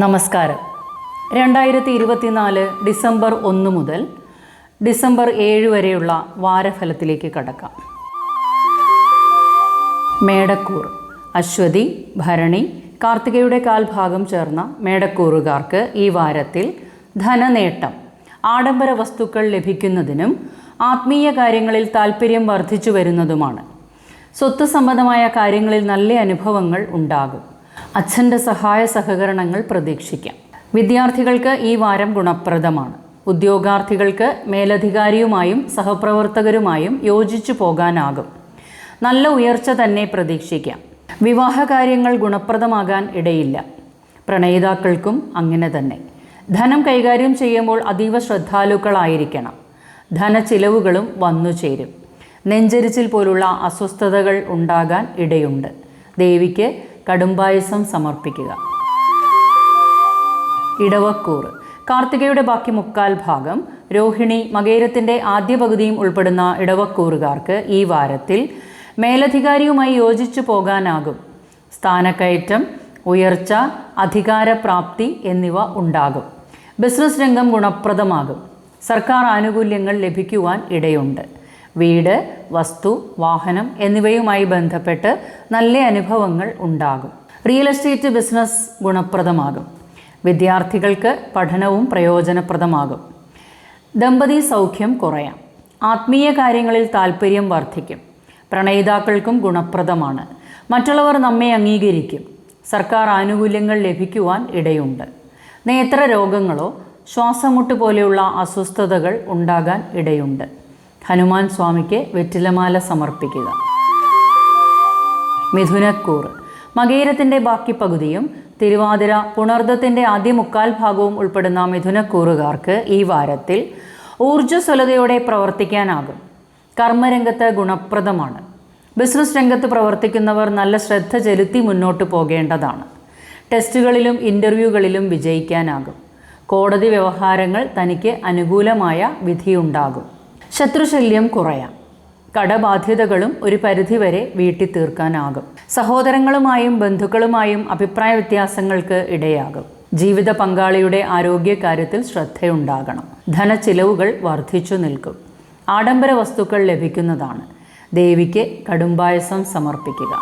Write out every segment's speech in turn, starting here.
നമസ്കാരം. രണ്ടായിരത്തി ഇരുപത്തിനാല് ഡിസംബർ ഒന്ന് മുതൽ ഡിസംബർ ഏഴ് വരെയുള്ള വാരഫലത്തിലേക്ക് കടക്കാം. മേടക്കൂർ അശ്വതി ഭരണി കാർത്തികയുടെ കാൽഭാഗം ചേർന്ന മേടക്കൂറുകാർക്ക് ഈ വാരത്തിൽ ധനനേട്ടം ആഡംബര വസ്തുക്കൾ ലഭിക്കുന്നതിനും ആത്മീയ കാര്യങ്ങളിൽ താല്പര്യം വർദ്ധിച്ചു വരുന്നതുമാണ്. സ്വത്ത് സംബന്ധമായ കാര്യങ്ങളിൽ നല്ല അനുഭവങ്ങൾ ഉണ്ടാകും. അച്ഛന്റെ സഹായ സഹകരണങ്ങൾ പ്രതീക്ഷിക്കാം. വിദ്യാർത്ഥികൾക്ക് ഈ വാരം ഗുണപ്രദമാണ്. ഉദ്യോഗാർത്ഥികൾക്ക് മേലധികാരിയുമായും സഹപ്രവർത്തകരുമായും യോജിച്ചു പോകാനാകും. നല്ല ഉയർച്ച തന്നെ പ്രതീക്ഷിക്കാം. വിവാഹകാര്യങ്ങൾ ഗുണപ്രദമാകാൻ ഇടയില്ല. പ്രണയിതാക്കൾക്കും അങ്ങനെ തന്നെ. ധനം കൈകാര്യം ചെയ്യുമ്പോൾ അതീവ ശ്രദ്ധാലുക്കളായിരിക്കണം. ധനച്ചിലവുകളും വന്നു ചേരും. നെഞ്ചരിച്ചിൽ പോലുള്ള അസ്വസ്ഥതകൾ ഉണ്ടാകാൻ ഇടയുണ്ട്. ദേവിക്ക് കടുംപായസം സമർപ്പിക്കുക. ഇടവക്കൂർ കാർത്തികയുടെ ബാക്കി മുക്കാൽ ഭാഗം. രോഹിണി മകേരത്തിന്റെ ആദ്യ പകുതിയും ഉൾപ്പെടുന്ന ഇടവക്കൂറുകാർക്ക് ഈ വാരത്തിൽ മേലധികാരിയുമായി യോജിച്ചു പോകാനാകും. സ്ഥാനക്കയറ്റം ഉയർച്ച അധികാരപ്രാപ്തി എന്നിവ ഉണ്ടാകും. ബിസിനസ് രംഗം ഗുണപ്രദമാകും. സർക്കാർ ആനുകൂല്യങ്ങൾ ലഭിക്കുവാൻ ഇടയുണ്ട്. വീട് വസ്തു വാഹനം എന്നിവയുമായി ബന്ധപ്പെട്ട് നല്ല അനുഭവങ്ങൾ ഉണ്ടാകും. റിയൽ എസ്റ്റേറ്റ് ബിസിനസ് ഗുണപ്രദമാകും. വിദ്യാർത്ഥികൾക്ക് പഠനവും പ്രയോജനപ്രദമാകും. ദമ്പതി സൗഖ്യം കുറയാം. ആത്മീയ കാര്യങ്ങളിൽ താല്പര്യം വർദ്ധിക്കും. പ്രണയിതാക്കൾക്കും ഗുണപ്രദമാണ്. മറ്റുള്ളവർ നമ്മെ അംഗീകരിക്കും. സർക്കാർ ആനുകൂല്യങ്ങൾ ലഭിക്കുവാൻ ഇടയുണ്ട്. നേത്ര രോഗങ്ങളോ ശ്വാസമുട്ട് പോലെയുള്ള അസ്വസ്ഥതകൾ ഉണ്ടാകാൻ ഇടയുണ്ട്. ഹനുമാൻ സ്വാമിക്ക് വെറ്റിലമാല സമർപ്പിക്കുക. മിഥുനക്കൂർ. മകേരത്തിന്റെ ബാക്കി പകുതിയും തിരുവാതിര പുണർദത്തിന്റെ ആദ്യ മുക്കാൽ ഭാഗവും ഉൾപ്പെടുന്ന മിഥുനക്കൂറുകാർക്ക് ഈ വാരത്തിൽ ഊർജസ്വലതയോടെ പ്രവർത്തിക്കാനാകും. കർമ്മരംഗത്ത് ഗുണപ്രദമാണ്. ബിസിനസ് രംഗത്ത് പ്രവർത്തിക്കുന്നവർ നല്ല ശ്രദ്ധ ചെലുത്തി മുന്നോട്ട് പോകേണ്ടതാണ്. ടെസ്റ്റുകളിലും ഇന്റർവ്യൂകളിലും വിജയിക്കാനാകും. കോടതി വ്യവഹാരങ്ങൾ തനിക്ക് അനുകൂലമായ വിധിയുണ്ടാകും. ശത്രുശല്യം കുറയാം. കടബാധ്യതകളും ഒരു പരിധിവരെ വീട്ടി തീർക്കാനാകും സഹോദരങ്ങളുമായും ബന്ധുക്കളുമായും അഭിപ്രായ വ്യത്യാസങ്ങൾക്ക് ഇടയാകും. ജീവിത പങ്കാളിയുടെ ആരോഗ്യകാര്യത്തിൽ ശ്രദ്ധയുണ്ടാകണം. ധന ചിലവുകൾ വർദ്ധിച്ചു നിൽക്കും. ആഡംബര വസ്തുക്കൾ ലഭിക്കുന്നതാണ്. ദേവിക്ക് കടുംപായസം സമർപ്പിക്കുക.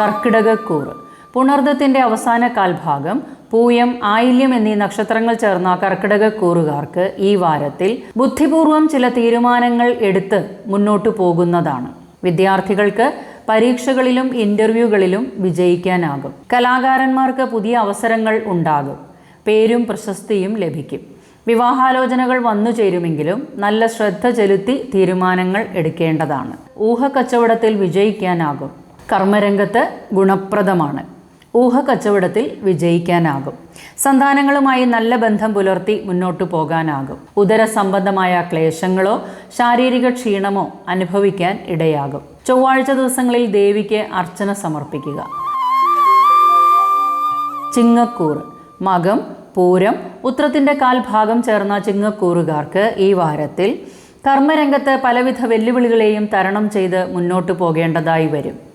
കർക്കിടകക്കൂറ്. പുണർദത്തിന്റെ അവസാന കാൽഭാഗം പൂയം ആയില്യം എന്നീ നക്ഷത്രങ്ങൾ ചേർന്ന കർക്കിടകക്കൂറുകാർക്ക് ഈ വാരത്തിൽ ബുദ്ധിപൂർവം ചില തീരുമാനങ്ങൾ എടുത്ത് മുന്നോട്ടു പോകുന്നതാണ്. വിദ്യാർത്ഥികൾക്ക് പരീക്ഷകളിലും ഇന്റർവ്യൂകളിലും വിജയിക്കാനാകും. കലാകാരന്മാർക്ക് പുതിയ അവസരങ്ങൾ ഉണ്ടാകും. പേരും പ്രശസ്തിയും ലഭിക്കും. വിവാഹാലോചനകൾ വന്നു ചേരുമെങ്കിലും നല്ല ശ്രദ്ധ ചെലുത്തി തീരുമാനങ്ങൾ എടുക്കേണ്ടതാണ്. ഊഹക്കച്ചവടത്തിൽ വിജയിക്കാനാകും. കർമ്മരംഗത്ത് ഗുണപ്രദമാണ്. ഊഹക്കച്ചവടത്തിൽ വിജയിക്കാനാകും. സന്താനങ്ങളുമായി നല്ല ബന്ധം പുലർത്തി മുന്നോട്ടു പോകാനാകും. ഉദര സംബന്ധമായ ക്ലേശങ്ങളോ ശാരീരിക ക്ഷീണമോ അനുഭവിക്കാൻ ഇടയാകും. ചൊവ്വാഴ്ച ദിവസങ്ങളിൽ ദേവിക്ക് അർച്ചന സമർപ്പിക്കുക. ചിങ്ങക്കൂർ മകം പൂരം ഉത്രത്തിന്റെ കാൽഭാഗം ചേർന്ന ചിങ്ങക്കൂറുകാർക്ക് ഈ വാരത്തിൽ കർമ്മരംഗത്ത് പലവിധ വെല്ലുവിളികളെയും തരണം ചെയ്ത് മുന്നോട്ടു പോകേണ്ടതായി വരും.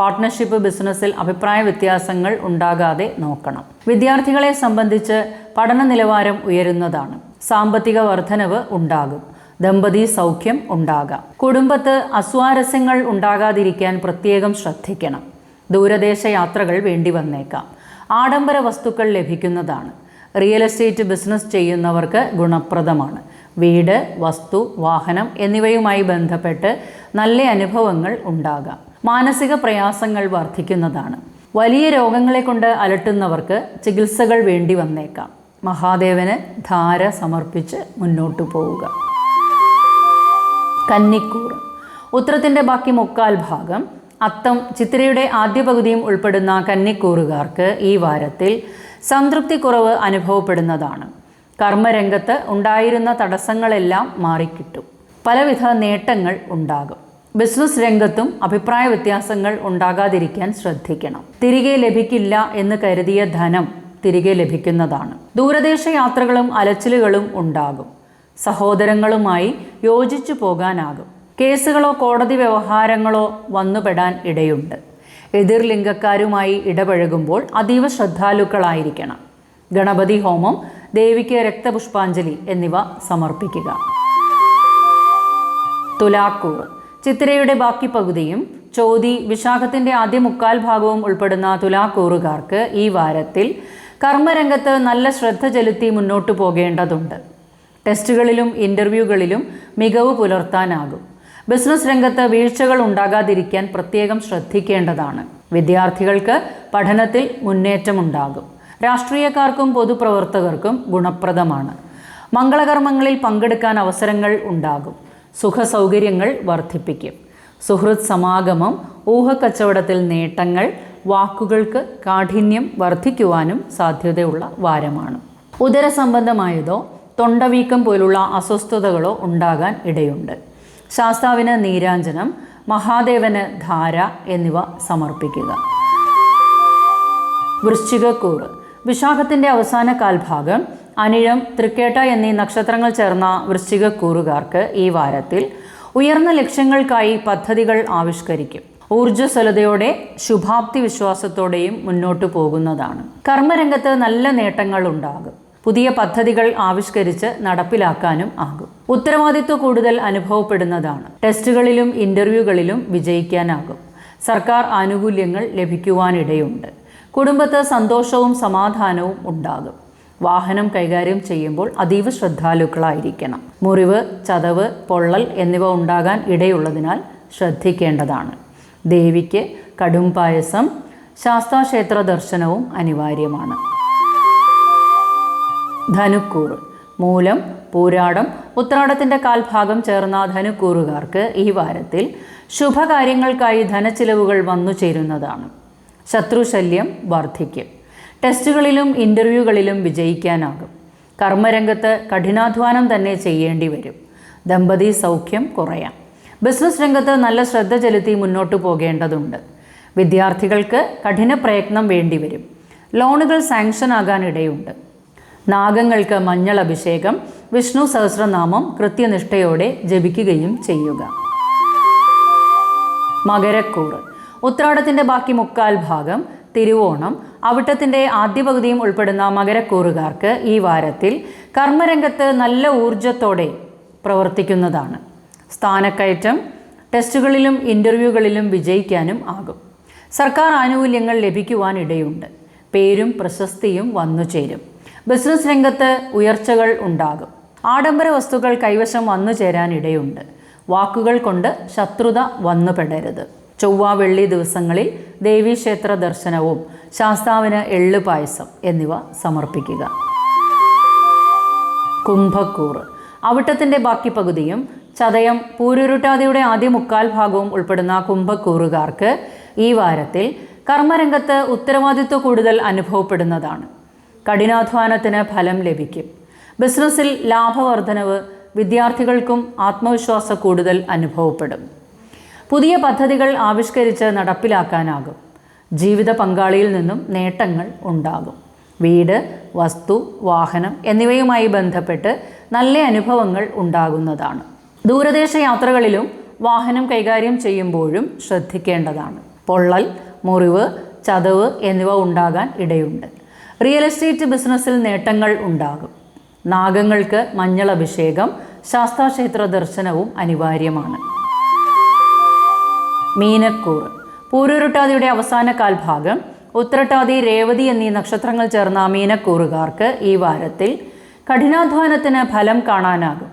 പാർട്ട്ണർഷിപ്പ് ബിസിനസ്സിൽ അഭിപ്രായ വ്യത്യാസങ്ങൾ ഉണ്ടാകാതെ നോക്കണം. വിദ്യാർത്ഥികളെ സംബന്ധിച്ച് പഠന നിലവാരം ഉയരുന്നതാണ്. സാമ്പത്തിക വർധനവ് ഉണ്ടാകും. ദമ്പതി സൗഖ്യം ഉണ്ടാകാം. കുടുംബത്ത് അസ്വാരസ്യങ്ങൾ ഉണ്ടാകാതിരിക്കാൻ പ്രത്യേകം ശ്രദ്ധിക്കണം. ദൂരദേശ യാത്രകൾ വേണ്ടി വന്നേക്കാം. ആഡംബര വസ്തുക്കൾ ലഭിക്കുന്നതാണ്. റിയൽ എസ്റ്റേറ്റ് ബിസിനസ് ചെയ്യുന്നവർക്ക് ഗുണപ്രദമാണ്. വീട് വസ്തു വാഹനം എന്നിവയുമായി ബന്ധപ്പെട്ട് നല്ല അനുഭവങ്ങൾ ഉണ്ടാകാം. മാനസിക പ്രയാസങ്ങൾ വർദ്ധിക്കുന്നതാണ് വലിയ രോഗങ്ങളെ കൊണ്ട് അലട്ടുന്നവർക്ക് ചികിത്സകൾ വേണ്ടി വന്നേക്കാം. മഹാദേവന് ധാര സമർപ്പിച്ച് മുന്നോട്ടു പോവുക. കന്നിക്കൂർ ഉത്രത്തിന്റെ ബാക്കി മുക്കാൽ ഭാഗം. അത്തം ചിത്രയുടെ ആദ്യ പകുതിയും ഉൾപ്പെടുന്ന കന്നിക്കൂറുകാർക്ക് ഈ വാരത്തിൽ സംതൃപ്തി കുറവ് അനുഭവപ്പെടുന്നതാണ്. കർമ്മരംഗത്ത് ഉണ്ടായിരുന്ന തടസ്സങ്ങളെല്ലാം മാറിക്കിട്ടും. പലവിധ നേട്ടങ്ങൾ ഉണ്ടാകും. ബിസിനസ് രംഗത്തും അഭിപ്രായ വ്യത്യാസങ്ങൾ ഉണ്ടാകാതിരിക്കാൻ ശ്രദ്ധിക്കണം. തിരികെ ലഭിക്കില്ല എന്ന് കരുതിയ ധനം തിരികെ ലഭിക്കുന്നതാണ്. ദൂരദേശ യാത്രകളും അലച്ചിലുകളും ഉണ്ടാകും. സഹോദരങ്ങളുമായി യോജിച്ചു പോകാനാകും. കേസുകളോ കോടതി വ്യവഹാരങ്ങളോ വന്നുപെടാൻ ഇടയുണ്ട്. എതിർ ലിംഗക്കാരുമായി ഇടപഴകുമ്പോൾ അതീവ ശ്രദ്ധാലുക്കളായിരിക്കണം. ഗണപതി ഹോമം ദേവിക്ക് രക്തപുഷ്പാഞ്ജലി എന്നിവ സമർപ്പിക്കുക. തുലാക്കൂർ ചിത്തിരയുടെ ബാക്കി പകുതിയും ചോതി വിശാഖത്തിന്റെ ആദ്യ മുക്കാൽ ഭാഗവും ഉൾപ്പെടുന്ന തുലാക്കൂറുകാർക്ക് ഈ വാരത്തിൽ കർമ്മരംഗത്ത് നല്ല ശ്രദ്ധ ചെലുത്തി മുന്നോട്ടു പോകേണ്ടതുണ്ട്. ടെസ്റ്റുകളിലും ഇന്റർവ്യൂകളിലും മികവ് പുലർത്താനാകും. ബിസിനസ് രംഗത്ത് വീഴ്ചകൾ ഉണ്ടാകാതിരിക്കാൻ പ്രത്യേകം ശ്രദ്ധിക്കേണ്ടതാണ്. വിദ്യാർത്ഥികൾക്ക് പഠനത്തിൽ മുന്നേറ്റമുണ്ടാകും. രാഷ്ട്രീയക്കാർക്കും പൊതുപ്രവർത്തകർക്കും ഗുണപ്രദമാണ്. മംഗളകർമ്മങ്ങളിൽ പങ്കെടുക്കാൻ അവസരങ്ങൾ ഉണ്ടാകും. സുഖസൗകര്യങ്ങൾ വർദ്ധിപ്പിക്കും. സുഹൃത് സമാഗമം ഊഹക്കച്ചവടത്തിൽ നേട്ടങ്ങൾ വാക്കുകൾക്ക് കാഠിന്യം വർദ്ധിക്കുവാനും സാധ്യതയുള്ള വാരമാണ്. ഉദരസംബന്ധമായതോ തൊണ്ടവീക്കം പോലുള്ള അസ്വസ്ഥതകളോ ഉണ്ടാകാൻ ഇടയുണ്ട്. ശാസ്താവിന് നീരാഞ്ജനം മഹാദേവന് ധാര എന്നിവ സമർപ്പിക്കുക. വൃശ്ചികക്കൂറ്. വിശാഖത്തിന്റെ അവസാന കാൽഭാഗം അനിഴം തൃക്കേട്ട എന്നീ നക്ഷത്രങ്ങൾ ചേർന്ന വൃശ്ചികക്കൂറുകാർക്ക് ഈ വാരത്തിൽ ഉയർന്ന ലക്ഷ്യങ്ങൾക്കായി പദ്ധതികൾ ആവിഷ്കരിക്കും. ഊർജസ്വലതയോടെ ശുഭാപ്തി വിശ്വാസത്തോടെയും മുന്നോട്ടു പോകുന്നതാണ്. കർമ്മരംഗത്ത് നല്ല നേട്ടങ്ങൾ ഉണ്ടാകും പുതിയ പദ്ധതികൾ ആവിഷ്കരിച്ച് നടപ്പിലാക്കാനും ആകും. ഉത്തരവാദിത്വം കൂടുതൽ അനുഭവപ്പെടുന്നതാണ്. ടെസ്റ്റുകളിലും ഇന്റർവ്യൂകളിലും വിജയിക്കാനാകും. സർക്കാർ ആനുകൂല്യങ്ങൾ ലഭിക്കുവാനിടയുണ്ട്. കുടുംബത്ത് സന്തോഷവും സമാധാനവും ഉണ്ടാകും. വാഹനം കൈകാര്യം ചെയ്യുമ്പോൾ അതീവ ശ്രദ്ധാലുക്കളായിരിക്കണം. മുറിവ് ചതവ് പൊള്ളൽ എന്നിവ ഉണ്ടാകാൻ ഇടയുള്ളതിനാൽ ശ്രദ്ധിക്കേണ്ടതാണ്. ദേവിക്ക് കടും പായസം ശാസ്താക്ഷേത്ര ദർശനവും അനിവാര്യമാണ്. ധനുക്കൂറ്. മൂലം പൂരാടം ഉത്രാടത്തിന്റെ കാൽഭാഗം ചേർന്ന ധനുക്കൂറുകാർക്ക് ഈ വാരത്തിൽ ശുഭകാര്യങ്ങൾക്കായി ധനച്ചിലവുകൾ വന്നു ചേരുന്നതാണ്. ശത്രുശല്യം വർദ്ധിക്കും ടെസ്റ്റുകളിലും ഇന്റർവ്യൂകളിലും വിജയിക്കാനാകും. കർമ്മരംഗത്ത് കഠിനാധ്വാനം തന്നെ ചെയ്യേണ്ടി വരും. ദമ്പതി സൗഖ്യം കുറയാം. ബിസിനസ് രംഗത്ത് നല്ല ശ്രദ്ധ ചെലുത്തി മുന്നോട്ട് പോകേണ്ടതുണ്ട്. വിദ്യാർത്ഥികൾക്ക് കഠിന പ്രയത്നം വേണ്ടിവരും ലോണുകൾ സാങ്ഷൻ ആകാനിടയുണ്ട്. നാഗങ്ങൾക്ക് മഞ്ഞൾ അഭിഷേകം വിഷ്ണു സഹസ്രനാമം കൃത്യനിഷ്ഠയോടെ ജപിക്കുകയും ചെയ്യുക. മകരക്കൂറ്. ഉത്രാടത്തിന്റെ ബാക്കി മുക്കാൽ ഭാഗം തിരുവോണം അവിട്ടത്തിന്റെ ആദ്യ പകുതിയും ഉൾപ്പെടുന്ന മകരക്കൂറുകാർക്ക് ഈ വാരത്തിൽ കർമ്മരംഗത്ത് നല്ല ഊർജത്തോടെ പ്രവർത്തിക്കുന്നതാണ്. സ്ഥാനക്കയറ്റം ടെസ്റ്റുകളിലും ഇന്റർവ്യൂകളിലും വിജയിക്കാനും ആകും. സർക്കാർ ആനുകൂല്യങ്ങൾ ലഭിക്കുവാനിടയുണ്ട്. പേരും പ്രശസ്തിയും വന്നു ചേരും. ബിസിനസ് രംഗത്ത് ഉയർച്ചകൾ ഉണ്ടാകും. ആഡംബര വസ്തുക്കൾ കൈവശം വന്നു ചേരാനിടയുണ്ട്. വാക്കുകൾ കൊണ്ട് ശത്രുത വന്നുപെടരുത് ചൊവ്വ വെള്ളി ദിവസങ്ങളിൽ ദേവീക്ഷേത്ര ദർശനവും ശാസ്താവിന് എള്ള് പായസം എന്നിവ സമർപ്പിക്കുക. കുംഭക്കൂറ് അവിട്ടത്തിന്റെ ബാക്കി പകുതിയും ചതയം പൂരുരുട്ടാതിയുടെ ആദ്യ മുക്കാൽ ഭാഗവും ഉൾപ്പെടുന്ന കുംഭക്കൂറുകാർക്ക് ഈ വാരത്തിൽ കർമ്മരംഗത്ത് ഉത്തരവാദിത്വ കൂടുതൽ അനുഭവപ്പെടുന്നതാണ്. കഠിനാധ്വാനത്തിന് ഫലം ലഭിക്കും. ബിസിനസ്സിൽ ലാഭവർദ്ധനവ് വിദ്യാർത്ഥികൾക്കും ആത്മവിശ്വാസ കൂടുതൽ അനുഭവപ്പെടും. പുതിയ പദ്ധതികൾ ആവിഷ്കരിച്ച് നടപ്പിലാക്കാനാകും. ജീവിത പങ്കാളിയിൽ നിന്നും നേട്ടങ്ങൾ ഉണ്ടാകും. വീട് വസ്തു വാഹനം എന്നിവയുമായി ബന്ധപ്പെട്ട് നല്ല അനുഭവങ്ങൾ ഉണ്ടാകുന്നതാണ്. ദൂരദേശ യാത്രകളിലും വാഹനം കൈകാര്യം ചെയ്യുമ്പോഴും ശ്രദ്ധിക്കേണ്ടതാണ്. പൊള്ളൽ മുറിവ് ചതവ് എന്നിവ ഉണ്ടാകാൻ ഇടയുണ്ട്. റിയൽ എസ്റ്റേറ്റ് ബിസിനസ്സിൽ നേട്ടങ്ങൾ ഉണ്ടാകും. നാഗങ്ങൾക്ക് മഞ്ഞൾ അഭിഷേകം ശാസ്താക്ഷേത്ര ദർശനവും അനിവാര്യമാണ്. മീനക്കൂർ. പൂരുരുട്ടാതിയുടെ അവസാന കാൽഭാഗം ഉത്രട്ടാതി രേവതി എന്നീ നക്ഷത്രങ്ങൾ ചേർന്ന മീനക്കൂറുകാർക്ക് ഈ വാരത്തിൽ കഠിനാധ്വാനത്തിന് ഫലം കാണാനാകും.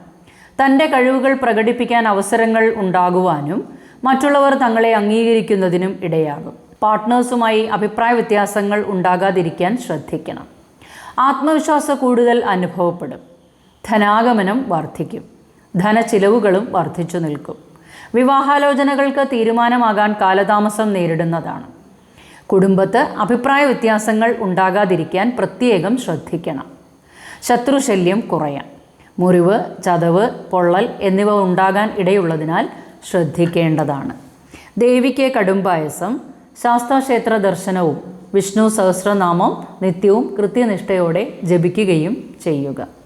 തന്റെ കഴിവുകൾ പ്രകടിപ്പിക്കാൻ അവസരങ്ങൾ ഉണ്ടാകുവാനും മറ്റുള്ളവർ തങ്ങളെ അംഗീകരിക്കുന്നതിനും ഇടയാകും. പാർട്ട്നേഴ്സുമായി അഭിപ്രായ വ്യത്യാസങ്ങൾ ഉണ്ടാകാതിരിക്കാൻ ശ്രദ്ധിക്കണം. ആത്മവിശ്വാസം കൂടുതൽ അനുഭവപ്പെടും. ധനാഗമനം വർദ്ധിക്കും. ധനച്ചിലവുകളും വർദ്ധിച്ചു നിൽക്കും. വിവാഹാലോചനകൾക്ക് തീരുമാനമാകാൻ കാലതാമസം നേരിടുന്നതാണ്. കുടുംബത്ത് അഭിപ്രായ വ്യത്യാസങ്ങൾ ഉണ്ടാകാതിരിക്കാൻ പ്രത്യേകം ശ്രദ്ധിക്കണം. ശത്രുശല്യം കുറയാം മുറിവ് ചതവ് പൊള്ളൽ എന്നിവ ഉണ്ടാകാൻ ഇടയുള്ളതിനാൽ ശ്രദ്ധിക്കേണ്ടതാണ്. ദേവിക്ക് കടുംപായസം ശാസ്താക്ഷേത്ര ദർശനവും വിഷ്ണു സഹസ്രനാമം നിത്യവും കൃത്യനിഷ്ഠയോടെ ജപിക്കുകയും ചെയ്യുക.